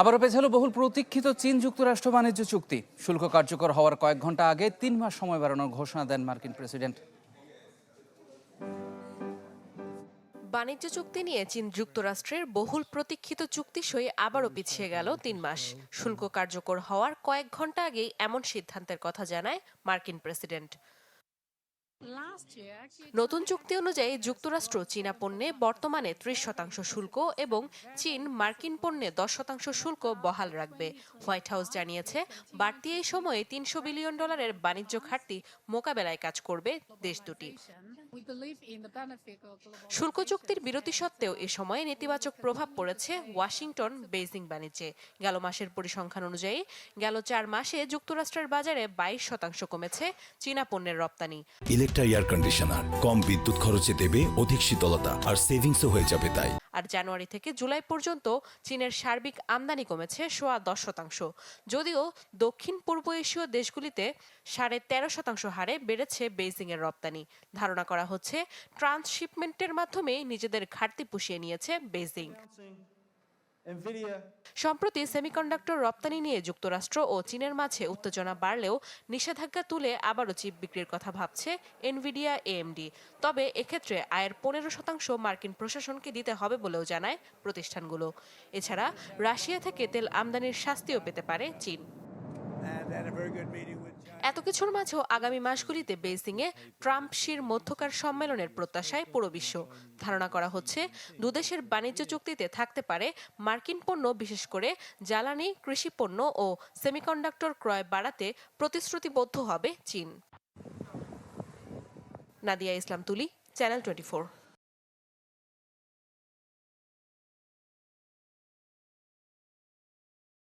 আবারও পেছালো বহুল প্রতীক্ষিত চীন যুক্তরাষ্ট্র বাণিজ্য চুক্তি। শুল্ক কার্যকর হওয়ার কয়েক ঘণ্টা আগে তিন মাস সময় বাড়ানোর ঘোষণা দেন মার্কিন প্রেসিডেন্ট। বাণিজ্য চুক্তি নিয়ে চীন যুক্তরাষ্ট্রের বহুল প্রতীক্ষিত চুক্তি সই আবারও পিছিয়ে গেল তিন মাস। শুল্ক কার্যকর হওয়ার কয়েক ঘণ্টা আগেই এমন সিদ্ধান্তের কথা জানায় মার্কিন প্রেসিডেন্ট। নতুন চুক্তি অনুযায়ী যুক্তরাষ্ট্র চীনা পণ্যে বর্তমানে ত্রিশ শতাংশ শুল্ক এবং চীন মার্কিন পণ্যে দশ শতাংশ শুল্ক বহাল রাখবে। হোয়াইট হাউস জানিয়েছে বাড়তি এই সময়ে তিনশো বিলিয়ন ডলারের বাণিজ্য ঘাটতি মোকাবেলায় কাজ করবে দেশ দুটি। শুল্ক চুক্তির বিরতি সত্ত্বেও এ সময়ে নেতিবাচক প্রভাব পড়েছে ওয়াশিংটন বেইজিং বাণিজ্যে। গেল মাসের পরিসংখ্যান অনুযায়ী গেল চার মাসে যুক্তরাষ্ট্রের বাজারে বাইশ শতাংশ কমেছে চীনা পণ্যের রপ্তানি। ইলেকট্রা এয়ার কন্ডিশনার কম বিদ্যুৎ খরচে দেবে অধিক শীতলতা, আর সেভিংসও হয়ে যাবে তাই। আর জানুয়ারি থেকে জুলাই পর্যন্ত চীনের সার্বিক আমদানি কমেছে সোয়া দশ শতাংশ। যদিও দক্ষিণ পূর্ব এশীয় দেশগুলিতে সাড়ে তেরো শতাংশ হারে বেড়েছে বেইজিং এর রপ্তানি। ধারণা করা হচ্ছে, ট্রান্সশিপমেন্টের মাধ্যমে নিজেদের ঘাটতি পুষিয়ে নিয়েছে বেইজিং সম্প্রতি সেমিকন্ডাক্টর রপ্তানি নিয়ে যুক্তরাষ্ট্র ও চীনের মাঝে উত্তেজনা বাড়লেও নিষেধাজ্ঞা তুলে আবারও চিপ বিক্রির কথা ভাবছে এনভিডিয়া এএমডি তবে এক্ষেত্রে আয়ের পনেরো শতাংশ মার্কিন প্রশাসনকে দিতে হবে বলেও জানায় প্রতিষ্ঠানগুলো। এছাড়া রাশিয়া থেকে তেল আমদানির শাস্তিও পেতে পারে চীন। এত কিছুর মাঝেও আগামী মাসগুলিতে বেইজিংয়ে ট্রাম্প শির মধ্যকার সম্মেলনের প্রত্যাশায় পুরো বিশ্ব ধারণা করা হচ্ছে। দুদেশের বাণিজ্য চুক্তিতে থাকতে পারে মার্কিন পণ্য, বিশেষ করে জ্বালানি, কৃষি পণ্য ও সেমিকন্ডাক্টর ক্রয় বাড়াতে প্রতিশ্রুতিবদ্ধ হবে চীন। নাদিয়া ইসলাম তুলি, চ্যানেল টোয়েন্টি